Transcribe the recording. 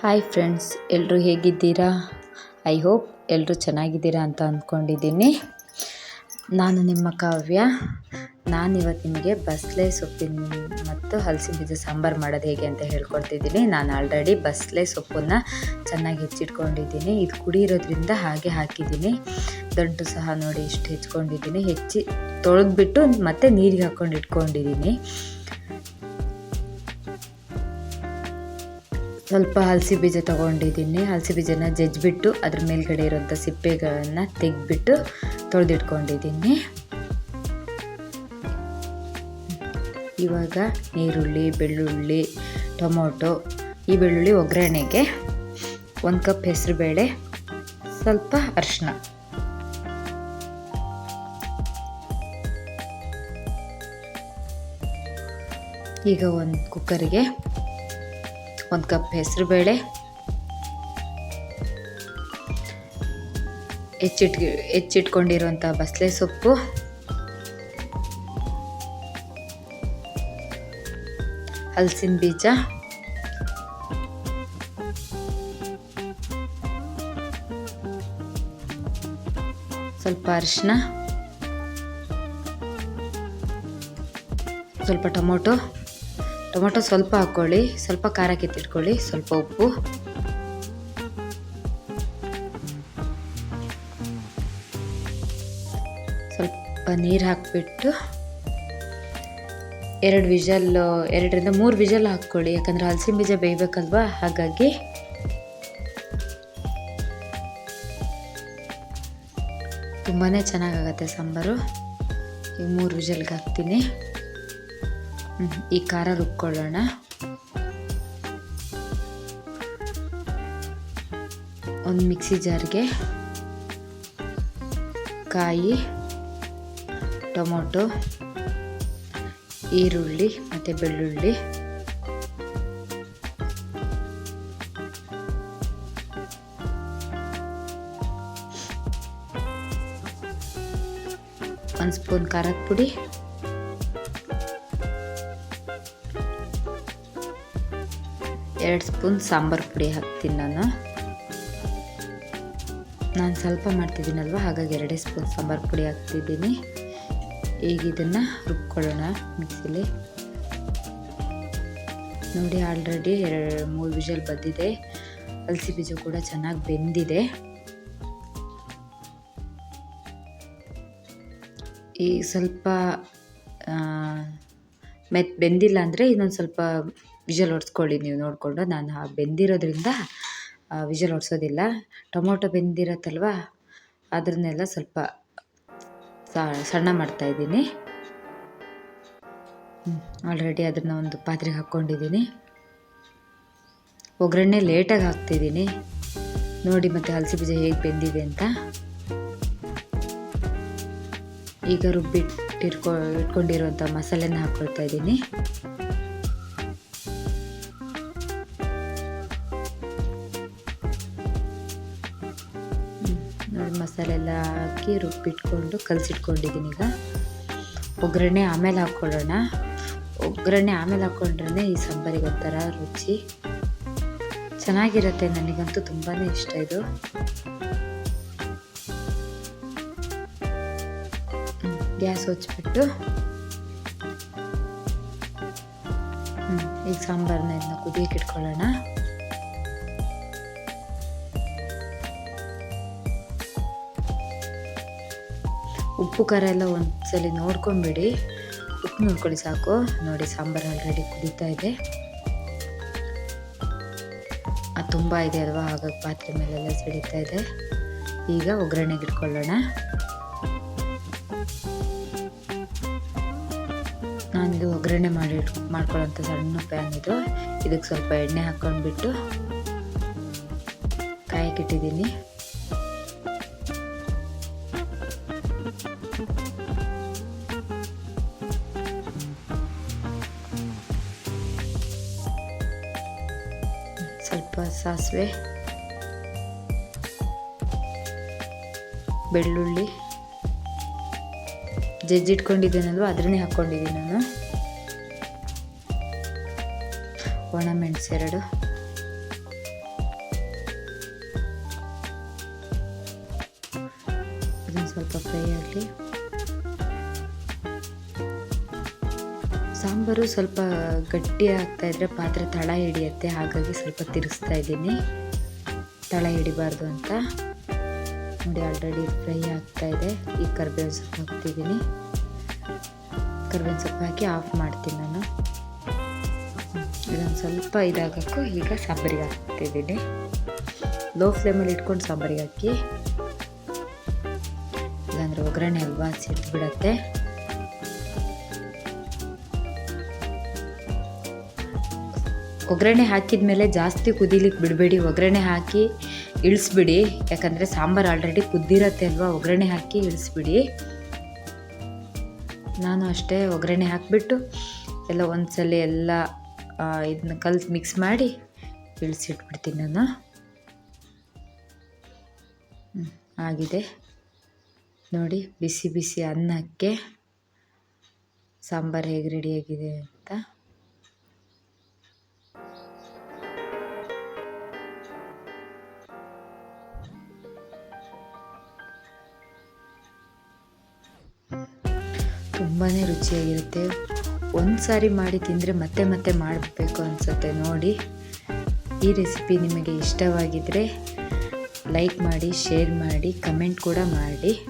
Hi friends ಎಲ್ಲರೂ ಹೇಗಿದ್ದೀರಾ? I hope ಎಲ್ಲರೂ ಚೆನ್ನಾಗಿದ್ದೀರಾ ಅಂತ ಅಂದ್ಕೊಂಡಿದ್ದೀನಿ. ನಾನು ನಿಮ್ಮ ಕಾವ್ಯ. ನಾನಿವತ್ತು ನಿಮಗೆ ಬಸಳೆ ಸೊಪ್ಪಿನ ಮತ್ತು ಹಲಸಿನ ಬೀಜ ಸಾಂಬಾರು ಮಾಡೋದು ಹೇಗೆ ಅಂತ ಹೇಳ್ಕೊಡ್ತಿದ್ದೀನಿ. ನಾನು ಆಲ್ರೆಡಿ ಬಸಳೆ ಸೊಪ್ಪನ್ನು ಚೆನ್ನಾಗಿ ಹೆಚ್ಚಿಟ್ಕೊಂಡಿದ್ದೀನಿ. ಇದು ಕುಡಿ ಇರೋದ್ರಿಂದ ಹಾಗೆ ಹಾಕಿದ್ದೀನಿ. ದೊಡ್ಡ ಸಹ ನೋಡಿ ಇಷ್ಟು ಹೆಚ್ಕೊಂಡಿದ್ದೀನಿ ಹೆಚ್ಚಿ ತೊಳೆದ್ಬಿಟ್ಟು ಮತ್ತೆ ನೀರಿಗೆ ಹಾಕ್ಕೊಂಡು ಇಟ್ಕೊಂಡಿದ್ದೀನಿ. ಸ್ವಲ್ಪ ಹಲಸಿ ಬೀಜ ತೊಗೊಂಡಿದ್ದೀನಿ. ಹಲಸಿ ಬೀಜನ ಜಜ್ಜಿಬಿಟ್ಟು ಅದ್ರ ಮೇಲ್ಗಡೆ ಇರೋಂಥ ಸಿಪ್ಪೆಗಳನ್ನು ತೆಗೆದ್ಬಿಟ್ಟು ತೊಳೆದಿಟ್ಕೊಂಡಿದ್ದೀನಿ. ಇವಾಗ ಈರುಳ್ಳಿ, ಬೆಳ್ಳುಳ್ಳಿ, ಟೊಮೊಟೊ, ಈ ಬೆಳ್ಳುಳ್ಳಿ ಒಗ್ಗರಣೆಗೆ ಒಂದು ಕಪ್ ಹೆಸರುಬೇಳೆ, ಸ್ವಲ್ಪ ಅರಿಶಿನ ಈಗ ಒಂದು ಕುಕ್ಕರಿಗೆ ಒಂದು ಕಪ್ ಹೆಸರುಬೇಳೆ ಹೆಚ್ಚಿಟ್ ಹೆಚ್ಚಿಟ್ಕೊಂಡಿರುವಂಥ ಬಸಳೆ ಸೊಪ್ಪು ಹಲಸಿನ ಬೀಜ ಸ್ವಲ್ಪ ಅರಿಶಿನ ಸ್ವಲ್ಪ ಟೊಮೊಟೊ. ಟೊಮೊಟೊ ಸ್ವಲ್ಪ ಹಾಕ್ಕೊಳ್ಳಿ ಸ್ವಲ್ಪ ಖಾರ ಕಿತ್ತಿಟ್ಕೊಳ್ಳಿ, ಸ್ವಲ್ಪ ಉಪ್ಪು. ಸ್ವಲ್ಪ ನೀರು ಹಾಕಿಬಿಟ್ಟು ಎರಡು ವಿಷಲ್ ಎರಡರಿಂದ ಮೂರು ವಿಷಲ್ ಹಾಕ್ಕೊಳ್ಳಿ, ಯಾಕಂದರೆ ಹಲಸಿನ ಬೀಜ ಬೇಯಬೇಕಲ್ವಾ? ಹಾಗಾಗಿ ತುಂಬಾ ಚೆನ್ನಾಗಾಗತ್ತೆ ಸಾಂಬಾರು. ಈಗ ಮೂರು ವಿಷಲ್ಗೆ ಹಾಕ್ತೀನಿ. ಈ ಖಾರ ರುಬ್ಕೊಳ್ಳೋಣ. ಒಂದು ಮಿಕ್ಸಿ ಜಾರ್ಗೆ ಕಾಯಿ, ಟೊಮೊಟೊ, ಈರುಳ್ಳಿ ಮತ್ತು ಬೆಳ್ಳುಳ್ಳಿ. ಒಂದು ಸ್ಪೂನ್ ಖಾರದ ಪುಡಿ. ಎರಡು ಸ್ಪೂನ್ ಸಾಂಬಾರು ಪುಡಿ ಹಾಕ್ತೀನಿ ನಾನು. ನಾನು ಸ್ವಲ್ಪ ಮಾಡ್ತಿದ್ದೀನಲ್ವ, ಹಾಗಾಗಿ ಎರಡೇ ಸ್ಪೂನ್ ಸಾಂಬಾರು ಪುಡಿ ಹಾಕ್ತಿದ್ದೀನಿ. ಈಗ ಇದನ್ನು ರುಬ್ಕೊಳ್ಳೋಣ ಮಿಕ್ಸಿಲಿ. ನೋಡಿ, ಆಲ್ರೆಡಿ ಎರಡು ಮೂರು ವಿಷಲ್ ಬಂದಿದೆ. ಹಲಸಿ ಬೀಜ ಕೂಡ ಚೆನ್ನಾಗಿ ಬೆಂದಿದೆ. ಈ ಸ್ವಲ್ಪ ಮೆತ್ ಬೆಂದಿಲ್ಲ ಅಂದರೆ ಇನ್ನೊಂದು ಸ್ವಲ್ಪ ವಿಷಲ್ ಹೊಡ್ಸ್ಕೊಳ್ಳಿ, ನೀವು ನೋಡಿಕೊಂಡು. ನಾನು ಬೆಂದಿರೋದ್ರಿಂದ ವಿಷಲ್ ಹೊಡ್ಸೋದಿಲ್ಲ. ಟೊಮೊಟೊ ಬೆಂದಿರತ್ತಲ್ವ? ಅದನ್ನೆಲ್ಲ ಸ್ವಲ್ಪ ಸಣ್ಣ ಮಾಡ್ತಾಯಿದ್ದೀನಿ ಆಲ್ರೆಡಿ ಅದನ್ನು ಒಂದು ಪಾತ್ರೆಗೆ ಹಾಕ್ಕೊಂಡಿದ್ದೀನಿ. ಒಗ್ಗರಣೆ ಲೇಟಾಗಿ ಹಾಕ್ತಿದ್ದೀನಿ. ನೋಡಿ ಮತ್ತು ಹಲಸಿ ಬೀಜ ಹೇಗೆ ಬೆಂದಿದೆ ಅಂತ. ಈಗ ರುಬ್ಬಿಟ್ಟಿರ್ಕೊ ಇಟ್ಕೊಂಡಿರುವಂಥ ಮಸಾಲೆನ ಹಾಕ್ಕೊಳ್ತಾ ಇದ್ದೀನಿ. ನೋಡಿ ಮಸಾಲೆ ಎಲ್ಲ ಹಾಕಿ ರುಬ್ಬಿಟ್ಕೊಂಡು ಕಲಸಿಟ್ಕೊಂಡಿದ್ದೀನಿ ಈಗ. ಒಗ್ಗರಣೆ ಆಮೇಲೆ ಹಾಕ್ಕೊಳ್ಳೋಣ. ಒಗ್ಗರಣೆ ಆಮೇಲೆ ಹಾಕ್ಕೊಂಡ್ರೆ ಈ ಸಾಂಬಾರಿಗೆ ಒಂಥರ ರುಚಿ. ಚೆನ್ನಾಗಿರುತ್ತೆ ನನಗಂತೂ ತುಂಬಾ ಇಷ್ಟ ಇದು. ಗ್ಯಾಸ್ ಹಚ್ಬಿಟ್ಟು ಈಗ ಸಾಂಬಾರನ್ನ ಇದನ್ನ ಕುದಿಯಕ್ಕೆ ಇಟ್ಕೊಳ್ಳೋಣ. ಉಪ್ಪು ಖಾರ ಎಲ್ಲ ಒಂದ್ಸಲಿ ನೋಡ್ಕೊಂಬಿಡಿ. ಉಪ್ಪು ನೋಡ್ಕೊಳ್ಳಿ ಸಾಕು. ನೋಡಿ ಸಾಂಬಾರು ಆಲ್ರೆಡಿ ಕುದೀತಾ ಇದೆ. ಅದು ತುಂಬ ಇದೆ ಅಲ್ವಾ? ಹಾಗಾಗಿ ಪಾತ್ರೆ ಮೇಲೆಲ್ಲ ಸಿಡಿತಾ ಇದೆ. ಈಗ ಒಗ್ಗರಣೆಗೆ ಇಟ್ಕೊಳ್ಳೋಣ ನಾನಿದು ಒಗ್ಗರಣೆ ಮಾಡಿ ಮಾಡ್ಕೊಳ್ಳೋಂಥ ಸಣ್ಣ ಪ್ಯಾನ್ ಇದು. ಇದಕ್ಕೆ ಸ್ವಲ್ಪ ಎಣ್ಣೆ ಹಾಕ್ಕೊಂಡ್ಬಿಟ್ಟು ಕಾಯಕ್ಕಿಟ್ಟಿದ್ದೀನಿ ಸ್ವಲ್ಪ ಸಾಸಿವೆ ಬೆಳ್ಳುಳ್ಳಿ ಜಜ್ಜಿಟ್ಕೊಂಡಿದ್ದೀನಲ್ವ? ಅದರನ್ನೇ ಹಾಕ್ಕೊಂಡಿದ್ದೀನಿ ನಾನು. ಒಣ ಎರಡು. ಅದನ್ನು ಸ್ವಲ್ಪ ಫ್ರೈ ಆಗಲಿ. ಸಾಂಬಾರು ಸ್ವಲ್ಪ ಗಟ್ಟಿ ಆಗ್ತಾ ಇದ್ರೆ ಪಾತ್ರೆ ತಳ ಹಿಡಿಯುತ್ತೆ, ಹಾಗಾಗಿ ಸ್ವಲ್ಪ ತಿರುಗಿಸ್ತಾ ಇದ್ದೀನಿ. ತಳ ಹಿಡಿಬಾರ್ದು ಅಂತ. ನೋಡಿ ಆಲ್ರೆಡಿ ಫ್ರೈ ಆಗ್ತಾ ಇದೆ. ಈ ಕರ್ಬೇವಿನ ಸೊಪ್ಪು ಹಾಕ್ತಿದ್ದೀನಿ. ಕರ್ಬೇವಿನ ಸೊಪ್ಪು ಹಾಕಿ ಆಫ್ ಮಾಡ್ತೀನಿ ನಾನು. ಇದೊಂದು ಸ್ವಲ್ಪ ಇದಾಗಕ್ಕೂ ಈಗ ಸಾಂಬಾರಿಗೆ ಹಾಕ್ತಿದ್ದೀನಿ. ಲೋ ಫ್ಲೇಮಲ್ಲಿ ಇಟ್ಕೊಂಡು ಸಾಂಬಾರಿಗೆ ಹಾಕಿ. ಇಲ್ಲಾಂದ್ರೆ ಒಗ್ಗರಣೆ ಅಲ್ವಾ ಸಿಟ್ಟು ಒಗ್ಗರಣೆ ಹಾಕಿದ ಮೇಲೆ ಜಾಸ್ತಿ ಕುದಿಲಿಕ್ಕೆ ಬಿಡಬೇಡಿ. ಒಗ್ಗರಣೆ ಹಾಕಿ ಇಳಿಸ್ಬಿಡಿ. ಯಾಕಂದರೆ ಸಾಂಬಾರು ಆಲ್ರೆಡಿ ಕುದ್ದಿರತ್ತೆ ಅಲ್ವಾ? ಒಗ್ಗರಣೆ ಹಾಕಿ ಇಳಿಸ್ಬಿಡಿ. ನಾನು ಅಷ್ಟೇ ಒಗ್ಗರಣೆ ಹಾಕಿಬಿಟ್ಟು ಎಲ್ಲ ಒಂದ್ಸಲ ಎಲ್ಲ ಇದನ್ನ ಕಲ್ತು ಮಿಕ್ಸ್ ಮಾಡಿ ಇಳಿಸಿಟ್ಬಿಡ್ತೀನಿ ನಾನು. ಆಗಿದೆ. ನೋಡಿ, ಬಿಸಿ ಬಿಸಿ ಅನ್ನಕ್ಕೆ ಸಾಂಬಾರು ಹೇಗೆ ರೆಡಿಯಾಗಿದೆ ಅಂತ. ತುಂಬಾ ರುಚಿಯಾಗಿರುತ್ತೆ. ಒಂದು ಸಾರಿ ಮಾಡಿ ತಿಂದರೆ ಮತ್ತೆ ಮತ್ತೆ ಮಾಡಬೇಕು ಅನಿಸುತ್ತೆ ನೋಡಿ. ಈ ರೆಸಿಪಿ ನಿಮಗೆ ಇಷ್ಟವಾಗಿದ್ದರೆ ಲೈಕ್ ಮಾಡಿ, ಶೇರ್ ಮಾಡಿ, ಕಮೆಂಟ್ ಕೂಡ ಮಾಡಿ.